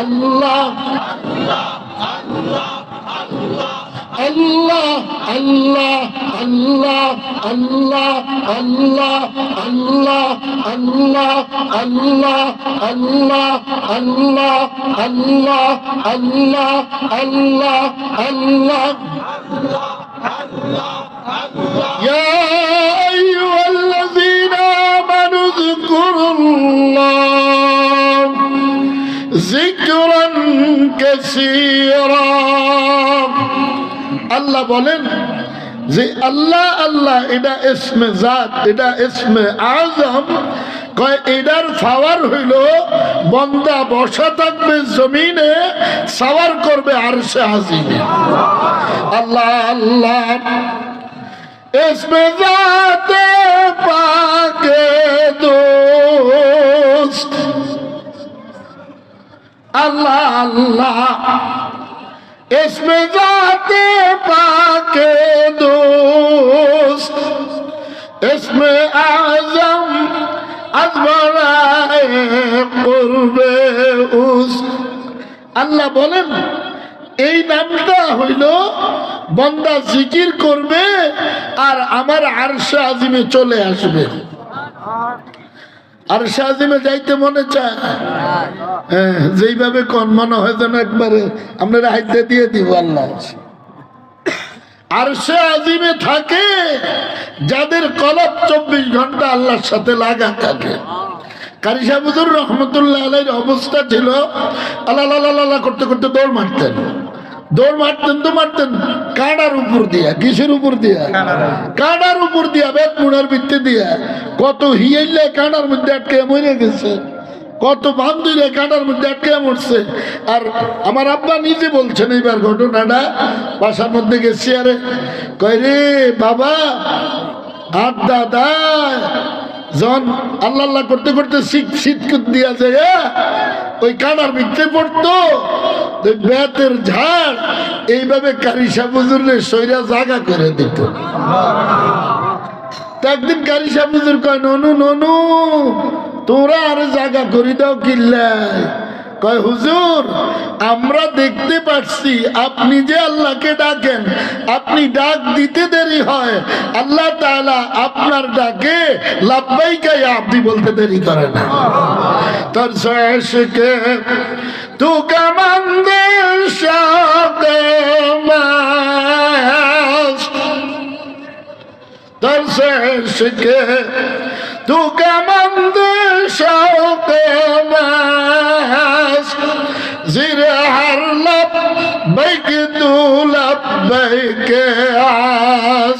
আল্লাহ আল্লাহ আল্লাহ আল্লাহ আল্লাহ আল্লাহ আল্লাহ আল্লাহ আল্লাহ আল্লাহ আল্লাহ আল্লাহ আল্লাহ আল্লাহ আল্লাহ يا أيها الذين آمنوا اذكروا الله জিকরা কাসীরা। আল্লাহ বলেন যে আল্লাহ আল্লাহ, এটা ইসমে জাত, এটা ইসমে আজম। কয়, এটার সাওয়ার হইল, বন্দা বসা থাকবে জমিনে, সাওয়ার করবে আর সে হাসিনে। আল্লাহ আল্লাহ, ইসমে জাতে পাকে দোস্ত। अल्लाह अल्लाह इसमें जाते पाके दोस्त इसमें आजम अजमराए कुर्बे उस আল্লাহ বলেন এই নামটা হইল বন্দা জিকির করবে আর আমার আরশে আজিমে চলে আসবে আরশে আজিমে যাইতে মনে চায়। হ্যাঁ যেইভাবে কন মনে হয় যেন একবারে আপনারা হাইতে দিয়ে দিব, আল্লাহ আর সে আজিমে থাকে, যাদের কলব চব্বিশ ঘণ্টা আল্লাহর সাথে লাগা থাকে। কারি সাহেবুদুর রহমতুল্লাহ আলাইর অবস্থা ছিল আল্লাহ আল্লাহ করতে করতে দৌড় মারতেন। দৌড় মারতেন তো মারতেন। কাঁড়ার উপর দিয়া কিসের উপর দিয়া। কাঁড়ার উপর দিয়া বেত মুড়ার ভিত্তি দিয়া। কত হিয়াইলে কাঁড়ার মধ্যে আটকে মরে গেছে। কত বান্ধবীরা কাঁটার মধ্যে আটকে মরছে। আর আমার আব্বা নিজে বলছেন এইবার ঘটনাটা, বাসার মধ্যে গেছি আরে। কয় রে বাবা, আর দাদা যখন আল্লাহ আল্লাহ করতে করতে শীত শীত দিয়া যায় হ্যাঁ? ওই কানার ভিতরে পড়তো, ওই বেতের ঝাড়, এইভাবে কারিসা বুজুরলে সৈরা জাগা করে দিত একদিন কারিসা বুজুর কয়, ননু ননু, তোরা আর জাগা করি দাও কিল্লায় কয়, হুজুর, আমরা দেখতে পাচ্ছি আপনি যে আল্লাহকে ডাকেন, আপনি ডাক দিতে দেরি হয়। আল্লাহ তাআলা আপনার ডাকে লাভবাইকে আপনি বলতে দেরি করে না। তোর শেষকে তু কেমন দেশ در Tu que mandes ao temas Zirhar lab Baik tu lab Baik as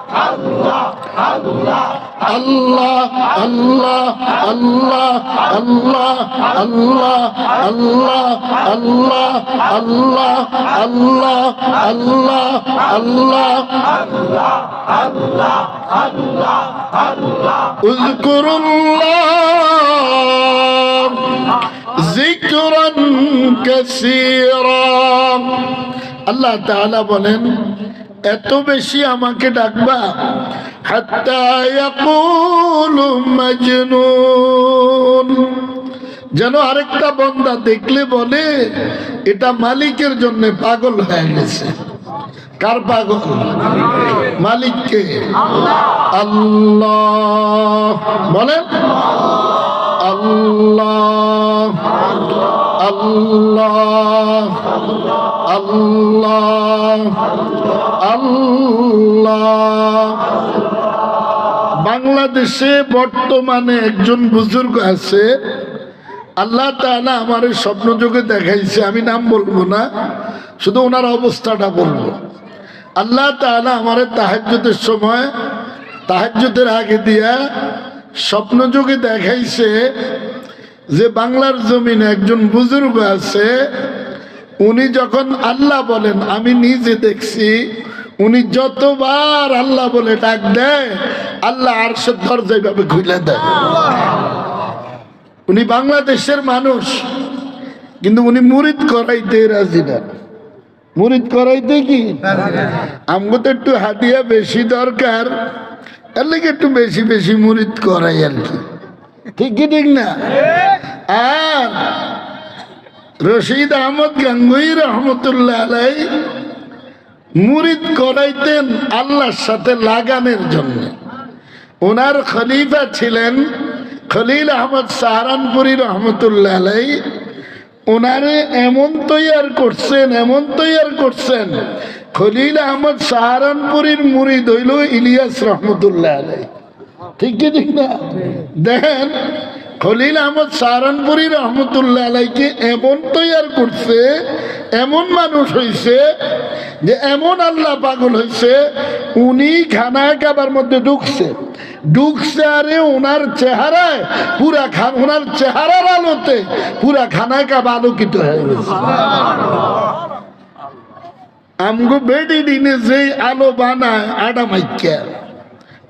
আল্লাহ আল্লাহ আল্লাহ আল্লাহ আল্লাহ আল্লাহ আল্লাহ আল্লাহ আল্লাহ আল্লাহ আল্লাহ আল্লাহ আল্লাহ আল্লাহ আল্লাহ আল্লাহ বলেন এত বেশি আমাকে ডাকবা। যেন আরেকটা বন্দা দেখলে বলে, এটা মালিকের জন্য পাগল হয়ে গেছে। কার পাগল? মালিককে। আল্লাহ। বলেন, আল্লাহ। আল্লাহ। আল্লাহ। বাংলাদেশে বর্তমানে একজন বুজুর্গ আছে। আল্লাহ তাআলা আমার এই স্বপ্ন যোগে দেখাইছে, আমি নাম বলব না, শুধু ওনার অবস্থাটা বলব। আল্লাহ তাআলা আমার তাহাজ্যতের সময় তাহাজ্যতের আগে দিয়া স্বপ্ন যোগে দেখাইছে যে বাংলার জমিনে একজন বুজুর্গ আছে উনি যখন আল্লাহ বলেন, আমি নিজে দেখছি, উনি যতবার আল্লাহ বলে ডাক দেয়, আল্লাহ আর সে দরজায় ভাবে খুলে দেয়। উনি বাংলাদেশের মানুষ, কিন্তু উনি মুরিদ করাইতে রাজি না। মুরিদ করাইতে কি? আমগো তো একটু হাতিয়া বেশি দরকার, এর একটু বেশি বেশি মুরিদ করাই আর কি। ঠিক কি ঠিক না? আর রশিদ আহমদ গাঙ্গুই রহমতুল্লাহ মুরিদ করাইতেন আল্লাহর সাথে লাগানের জন্য। ওনার খলিফা ছিলেন খলিল আহমদ সাহারানপুরি রহমতুল্লাহ ওনারে এমন তৈয়ার করছেন, এমন তৈয়ার করছেন, খলিল আহমদ সাহারানপুরীর মুরিদ হইল ইলিয়াস রহমতুল্লাহ ঠিক কি ঠিক না? দেখেন খলিল আহমদ সাহারানপুরি রহমতুল্লাহ আলাইকে এমন তৈয়ার করছে, এমন মানুষ হইছে যে এমন আল্লাহ পাগল হইছে, উনি খানায় কাবার মধ্যে ঢুকছে। ঢুকছে আরে ওনার চেহারায়, পুরা খান ওনার চেহারার আলোতে, পুরা খানায় কাবা আলোকিত হয়ে গেছে। আমগো বেডি দিনে যে আলো বানায় আডা মাইকা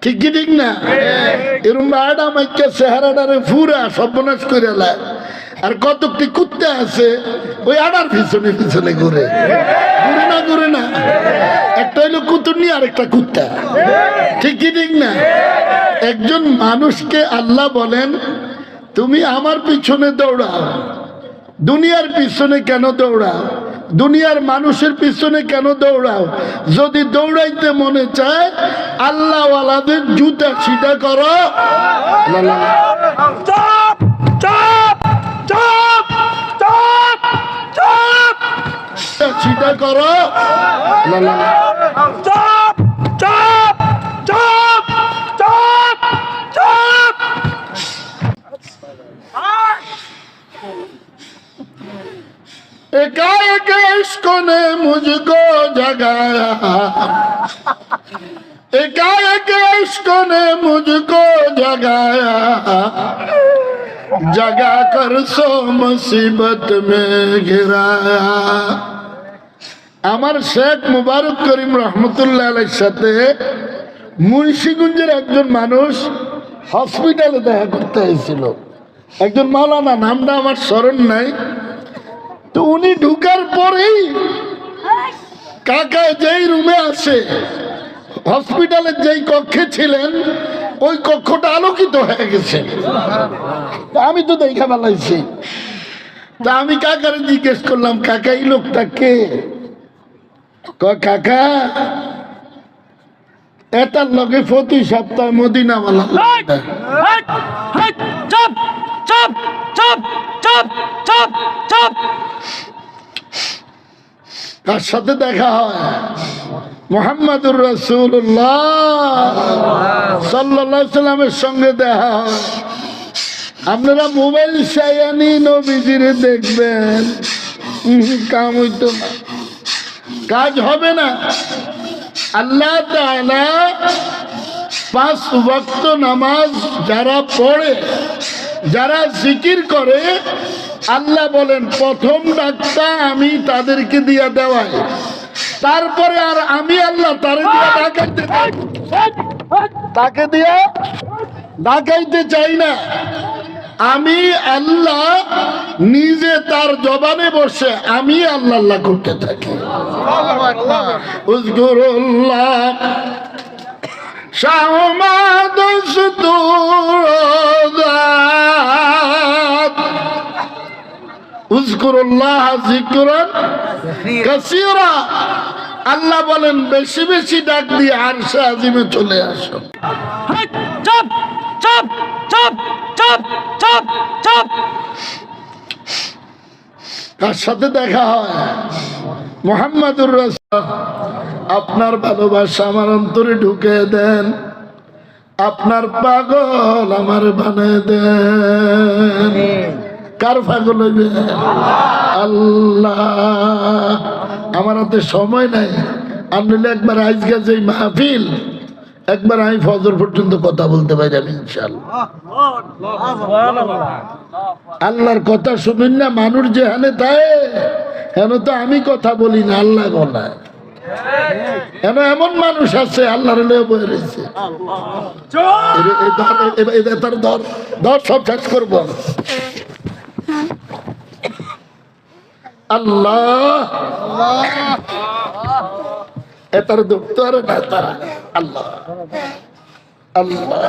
ঠিক কি ঠিক না? এরম আডা মাইকা চেহারাটারে ফুরা সর্বনাশ করে লায়। আর কতটি কুত্তে আছে, ওই আডার পিছনে পিছনে ঘুরে। ঘুরে না ঘুরে না। একটা হইল কুতুরনি আর একটা কুত্তা। ঠিক কি ঠিক না? একজন মানুষকে আল্লাহ বলেন, তুমি আমার পিছনে দৌড়াও। দুনিয়ার পিছনে কেন দৌড়াও? দুনিয়ার মানুষের পিছনে কেন দৌড়াও? যদি দৌড়াইতে মনে চায় আল্লাহওয়ালাদের জুতা ছিটা করো। সিধা করো লা লা লা। চপ চপ চপ চপ চপ एकाएक इश्क ने मुझको जगाया एकाएक इश्क ने मुझको जगाया जगा कर सो मुसीबत में गिराया আমার শেখ মুবারক করিম রহমতুল্লাহ আলের সাথে মুন্সিগঞ্জের একজন মানুষ হসপিটালে দেখা করতে হয়েছিল একজন মাওলানা নামটা আমার স্মরণ নাই তো উনি ঢুকার পরেই কাকা যেই রুমে আসে, হসপিটালের যেই কক্ষে ছিলেন, ওই কক্ষটা আলোকিত হয়ে গেছে। আমি তো দেখা বেলাইছি তা আমি কাকারে জিজ্ঞেস করলাম, কাকা, এই লোকটা কে? কাকা, এটার লগে প্রতি সপ্তাহে মদিনাওয়ালা। চপ চপ চপ চপ চপ। কার সাথে দেখা হয়? মোহাম্মদুর রসুল্লাহ সঙ্গে দেখা হয়। আপনারা মোবাইল চাইয়ানি নবীজিরে দেখবেন। কাম হইতো কাজ হবে না। আল্লাহ পাঁচ ওয়াক্ত নামাজ যারা পড়ে যারা জিকির করে আল্লাহ বলেন প্রথম ডাকটা আমি তাদেরকে দিয়া দেওয়াই। তারপরে আর আমি আল্লাহ তারে দিয়া ডাকাইতে তাকে দিয়া ডাকাইতে চাই না। আমি আল্লাহ নিজে তার জবানে বসে আমি আল্লাহ আল্লাহ করতে থাকি। আল্লাহ বলেন বেশি বেশি ডাক দিয়ে আরশে আজিমে চলে আসো। চপ চপ চপ চপ চপ চপ। কার সাথে দেখা হয়। মোহাম্মদুর রাসূল। আপনার ভালোবাসা আমার অন্তরে ঢুকে দেন। আপনার পাগল আমার বানিয়ে দেন। কার পাগল হইবে? আল্লাহ। আমার হাতে সময় নাই। আনলে একবার আইজ গেছে মাহফিল, একবার আমি ফজর পর্যন্ত কথা বলতে পারি আমি ইনশাল্লাহ আল্লাহর কথা শুনুন না, মানুষ যেখানে তাই হেন তো আমি কথা বলি না, আল্লাহ বলায় এন এমন মানুষ আছে, আল্লাহর লয়ে বয়ে রয়েছে। সব শেষ করব আল্লাহ। এটার দুঃখ তো আর আল্লাহ। আল্লাহ।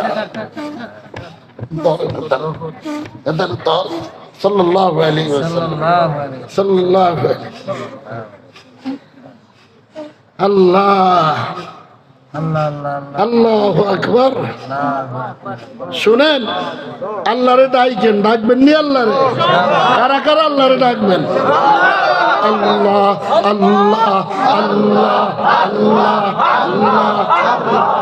দল সাল্লাল্লাহু আলাইহি আল্লাহ। আল্লাহ আকবর। শুনেন আল্লাহরে ডাইকেন ডাকবেন নি আল্লাহরে? কারা কারা আল্লাহরে ডাকবেন? আল্লাহ আল্লাহ আল্লাহ আল্লাহ আল্লাহ।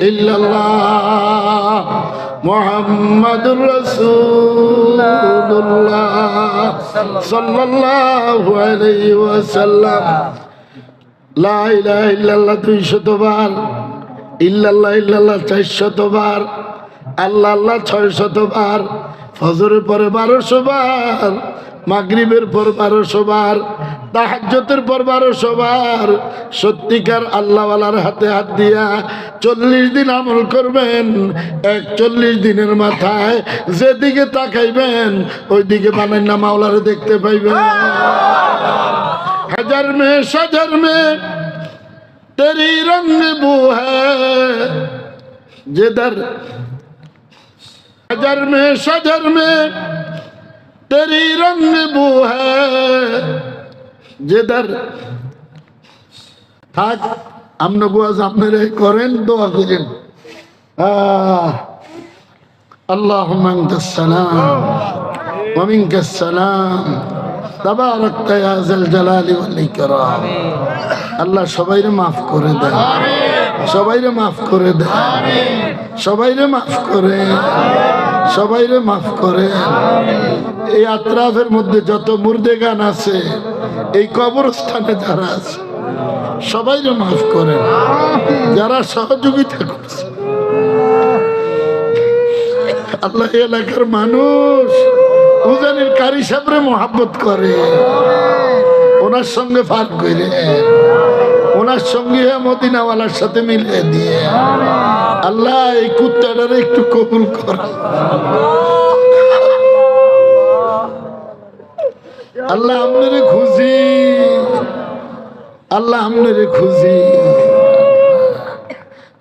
ইল্লাল্লাহ মুহাম্মাদুর রাসূলুল্লাহ সাল্লাল্লাহু আলাইহি ওয়াসাল্লাম। লা ইলাহা ইল্লাল্লাহ দুই শতবার ইল্লাল্লাহ ইল্লাল্লাহ চার শতবার আল্লাহ আল্লাহ ছয় শতবার ফজরের পরে বারোশো বার মাগরিবের পর বারো সবার তাহাজ্যতের পর বারো সবার। সত্যিকার আল্লাহওয়ালার হাতে হাত দিয়া চল্লিশ দিন আমল করবেন এক চল্লিশ দিনের মাথায় যেদিকে তাকাইবেন, ওইদিকে বানাই না মাওলার দেখতে পাইবেন। হাজার মেয়ে সাজার মেয়ে, তেরি রঙ বু হেদার হাজার মেয়ে সাজার মেয়ে तेरी रंग बू है जिधर থাক আপনি গোয়াজ আপনারা করেন দোয়া করেন আহ اللهم انت السلام ومنك السلام تباركت يا ذا الجلال والإكرام আল্লাহ সবাইরে মাফ করে দেন সবাইরে মাফ করে দেন সবাইরে মাফ করে সবাইরে মাফ করে এই আত্রাফের মধ্যে যত মুর্দে গান আছে, এই কবরস্থানে যারা আছে, সবাইরে মাফ করেন। যারা সহযোগিতা করছে। আল্লাহ এলাকার মানুষ উজানের কারি সাবরে মোহাব্বত করে। ওনার সঙ্গে ফার করে। ওনার সঙ্গে মদিনাওয়ালার সাথে মিলিয়ে দিয়ে। আল্লাহ এই কুত্তাটার একটু কবুল কর। আল্লাহ আপনারে খুঁজি। আল্লাহ আপনারে খুঁজি।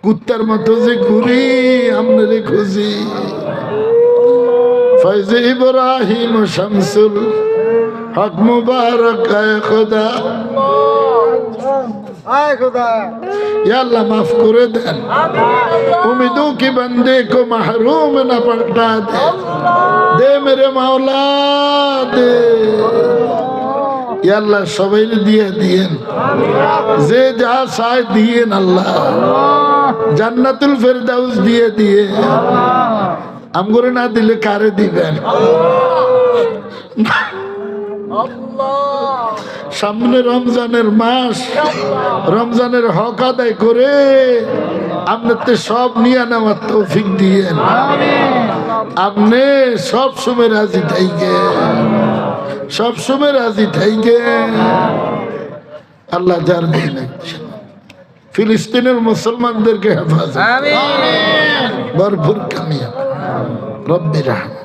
কুত্তার মতো যে ঘুরি আপনারে খুঁজি। ফৈজ ইব্রাহিম শামসুল হক মুবারক খোদা। আল্লাহ মাফ করে দেন। উমিদু কি বন্দে কো মাহরুম না পলটা দে। দে মেরে মাওলা দে। আল্লাহ সবাই দিয়ে দিয়েন। যে যা চায় দিয়েন আল্লাহ। জান্নাতুল ফেরদাউস দিয়ে দিয়ে আমগরে না দিলে কারে দিবেন? আল্লাহ। সামনে রমজানের মাস। রমজানের হক আদায় করে আপনার তো সব নিয়ে নেওয়ার তৌফিক দিয়েন। আপনি সব সময় রাজি থাইকে। সব সময় রাজি থাইকে। আল্লাহ যার ফিলিস্তিনের মুসলমানদেরকে হেফাজত। ভরপুর কামিয়া রব্বির রহমান